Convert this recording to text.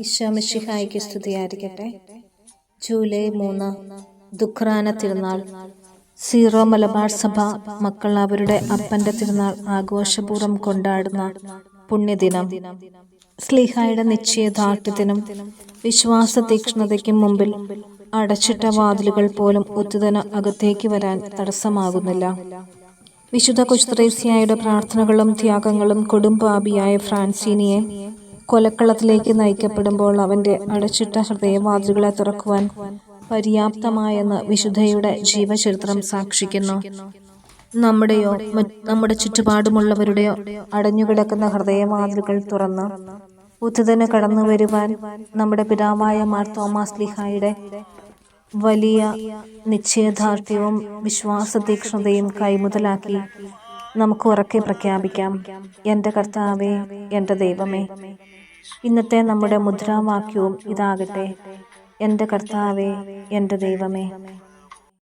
ഈശോമിഷിഹായിക്ക് സ്തുതിയായിരിക്കട്ടെ. ജൂലൈ മൂന്ന് ദുഃഖ്രാന തിരുനാൾ. സീറോ മലബാർ സഭ മക്കൾ അവരുടെ അപ്പന്റെ തിരുനാൾ ആഘോഷപൂർവം കൊണ്ടാടുന്ന പുണ്യദിനം. സ്ലിഹായുടെ നിശ്ചയദാർഢ്യത്തിനും വിശ്വാസ തീക്ഷ്ണതയ്ക്കും മുമ്പിൽ അടച്ചിട്ട വാതിലുകൾ പോലും ഒത്തുതന അകത്തേക്ക് വരാൻ തടസ്സമാകുന്നില്ല. വിശുദ്ധ കുശ്രേസിയായുടെ പ്രാർത്ഥനകളും ത്യാഗങ്ങളും കൊടുംപാപിയായ ഫ്രാൻസിനിയെ കൊലക്കളത്തിലേക്ക് നയിക്കപ്പെടുമ്പോൾ അവന്റെ അടച്ചിട്ട ഹൃദയവാതിലുകളെ തുറക്കുവാൻ പര്യാപ്തമായെന്ന് വിശുദ്ധയുടെ ജീവചരിത്രം സാക്ഷിക്കുന്നു. നമ്മുടെയോ നമ്മുടെ ചുറ്റുപാടുമുള്ളവരുടെയോ അടഞ്ഞുകിടക്കുന്ന ഹൃദയവാതിലുകൾ തുറന്ന് ഉത്തതന് കടന്നു വരുവാൻ നമ്മുടെ പിതാവായ മാർ തോമസ് ലിഹായുടെ വലിയ നിശ്ചയദാർഢ്യവും വിശ്വാസതീക്ഷണതയും കൈമുതലാക്കി നമുക്ക് ഉറക്കെ പ്രഖ്യാപിക്കാം. എന്റെ കർത്താവേ എന്റെ ദൈവമേ ഇന്നത്തെ നമ്മുടെ മുദ്രാവാക്യവും ഇതാകട്ടെ. എന്റെ കർത്താവേ എന്റെ ദൈവമേ.